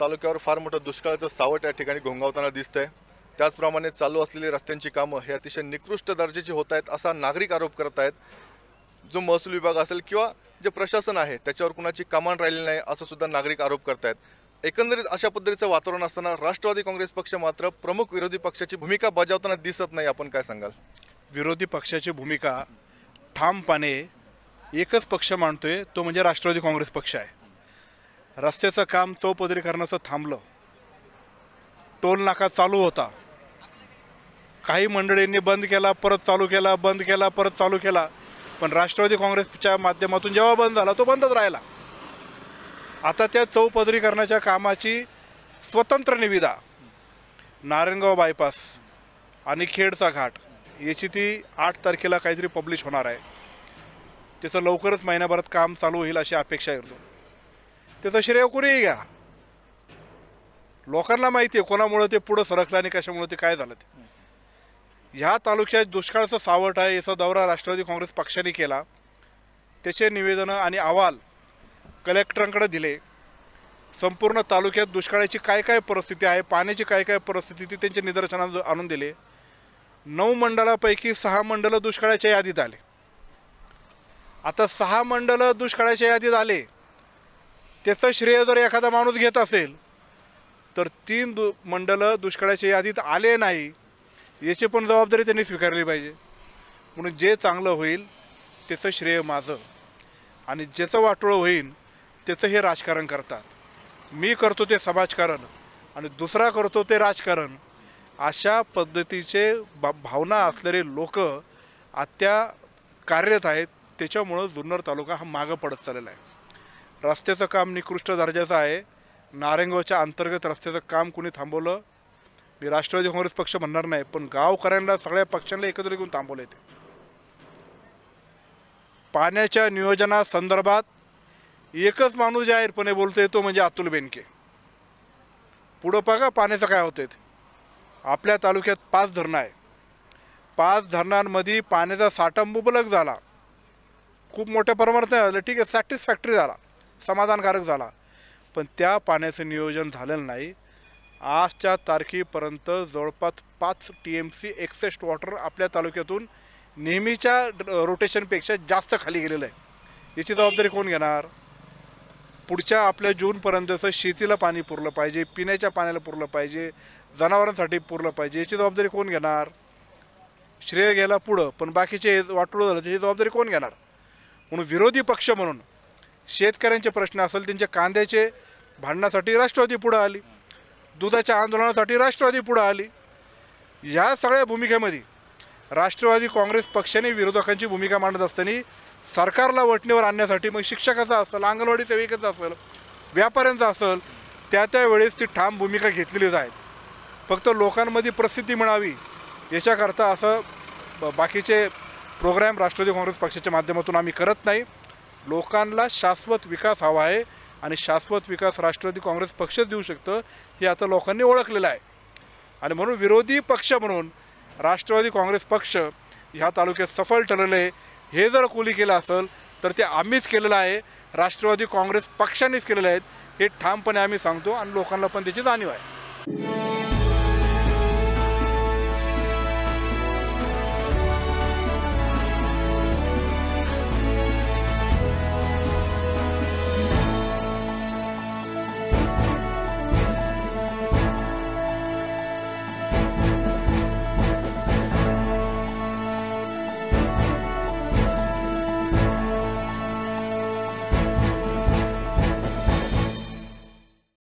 तालुक्यावर फार मोठं दुष्काळाचं सावट या ठिकाणी घोंगावताना दिसतंय. त्याचप्रमाणे चालू असलेली रस्त्यांची कामं हे अतिशय निकृष्ट दर्जाची होत आहेत असा नागरिक आरोप करत आहेत. जो महसूल विभाग असेल किंवा जे प्रशासन आहे त्याच्यावर कुणाची कमान राहिली नाही असं सुद्धा नागरिक आरोप करतायत एकंदरीत अशा पद्धतीचं वातावरण असताना राष्ट्रवादी काँग्रेस पक्ष मात्र प्रमुख विरोधी पक्षाची भूमिका बजावताना दिसत नाही. आपण काय सांगाल? विरोधी पक्षाची भूमिका ठामपणे एकच पक्ष मांडतोय तो म्हणजे राष्ट्रवादी काँग्रेस पक्ष आहे. रस्त्याचं काम चौपदरीकरणाचं थांबलं. टोल नाका चालू होता. काही मंडळींनी बंद केला परत चालू केला बंद केला परत चालू केला. पण राष्ट्रवादी काँग्रेसच्या माध्यमातून जेव्हा बंद झाला तो बंदच राहिला. आता त्या चौपदरीकरणाच्या कामाची स्वतंत्र निविदा. नारायणगाव बायपास आणि खेडचा घाट याची ती आठ तारखेला काहीतरी पब्लिश होणार आहे. त्याचं लवकरच महिन्याभरात काम चालू होईल अशी अपेक्षा करतो त्याचं श्रेय कोणीही घ्या. लोकांना माहिती आहे कोणामुळं ते पुढं सरकलं आणि कशामुळं ते काय झालं ते. ह्या तालुक्यात दुष्काळाचं सावट आहे याचा दौरा राष्ट्रवादी काँग्रेस पक्षाने केला. त्याचे निवेदनं आणि अहवाल कलेक्टरांकडे दिले. संपूर्ण तालुक्यात दुष्काळाची काय काय परिस्थिती आहे पाण्याची काय काय परिस्थिती ती त्यांच्या निदर्शनात आणून दिले. नऊ मंडळापैकी सहा मंडळं दुष्काळाच्या यादीत आले. आता सहा मंडलं दुष्काळाच्या यादीत आले. त्याचं श्रेय जर एखादा माणूस घेत असेल तर तीन दु मंडलं दुष्काळाच्या यादीत आले नाही याची पण जबाबदारी त्यांनी स्वीकारली पाहिजे. म्हणून जे चांगलं होईल त्याचं श्रेय माझं. आणि ज्याचं वाटोळं होईल त्याचं हे राजकारण करतात. मी करतो ते समाजकारण आणि दुसरा करतो ते राजकारण. अशा पद्धतीचे भा भावना असलेले लोक आत्या कार्यरत आहेत त्याच्यामुळं जुन्नर तालुका हा मागं पडत चाललेला आहे. रस्त्याचं काम निकृष्ट दर्जाचं आहे. नारेंगावच्या अंतर्गत रस्त्याचं काम कुणी थांबवलं? मी राष्ट्रवादी काँग्रेस पक्ष म्हणणार नाही पण गावकऱ्यांना सगळ्या पक्षांना एकत्र घेऊन थांबवलं येते पाण्याच्या नियोजनासंदर्भात एकच माणूस जाहीरपणे बोलतो तो म्हणजे अतुल बेनके. पुढं बघा पाण्याचं काय होतं ते. आपल्या तालुक्यात पाच धरणं आहे. पाच धरणांमध्ये पाण्याचा साठा मुबलक झाला. खूप मोठ्या प्रमाणात नाही झालं ठीक आहे सॅटिस्फॅक्टरी झाला. समाधानकारक झाला. पण त्या पाण्याचं नियोजन झालेलं नाही. आजच्या तारखेपर्यंत जवळपास पाच T M C excess water आपल्या तालुक्यातून नेहमीच्या रोटेशनपेक्षा जास्त खाली गेलेलं आहे. याची जबाबदारी कोण घेणार? पुढच्या आपल्या जूनपर्यंतचं शेतीला पाणी पुरलं पाहिजे पिण्याच्या पाण्याला पुरलं पाहिजे जनावरांसाठी पुरलं पाहिजे याची जबाबदारी कोण घेणार? श्रेय घ्यायला पुढं पण बाकीचे वाटोळं झालं त्याची जबाबदारी कोण घेणार? म्हणून विरोधी पक्ष म्हणून शेतकऱ्यांचे प्रश्न असेल त्यांच्या कांद्याचे भांडणासाठी राष्ट्रवादी पुढं आली दुधाच्या आंदोलनासाठी राष्ट्रवादी पुढं आली. या सगळ्या भूमिकेमध्ये राष्ट्रवादी काँग्रेस पक्षाने विरोधकांची भूमिका मांडत असताना सरकारला वटणीवर आणण्यासाठी मग शिक्षकाचा असेल अंगणवाडी सेविकेचा असेल व्यापाऱ्यांचा असेल त्या त्या वेळेस ती ठाम भूमिका घेतलेलीच आहे. फक्त लोकांमध्ये प्रसिद्धी मिळावी याच्याकरता असं ब- बाकीचे प्रोग्रॅम राष्ट्रवादी काँग्रेस पक्षाच्या माध्यमातून आम्ही करत नाही. लोकांना शाश्वत विकास हवा आहे आणि शाश्वत विकास राष्ट्रवादी काँग्रेस पक्षच देऊ शकतं हे आता लोकांनी ओळखलेलं आहे. आणि म्हणून विरोधी पक्ष म्हणून राष्ट्रवादी काँग्रेस पक्ष ह्या तालुक्यात सफल ठरले आहे. हे जर कोली केलं असेल तर ते आम्हीच केलेलं आहे. राष्ट्रवादी काँग्रेस पक्षानेच केलेलं आहे. हे ठामपणे आम्ही सांगतो आणि लोकांना पण त्याची जाणीव आहे.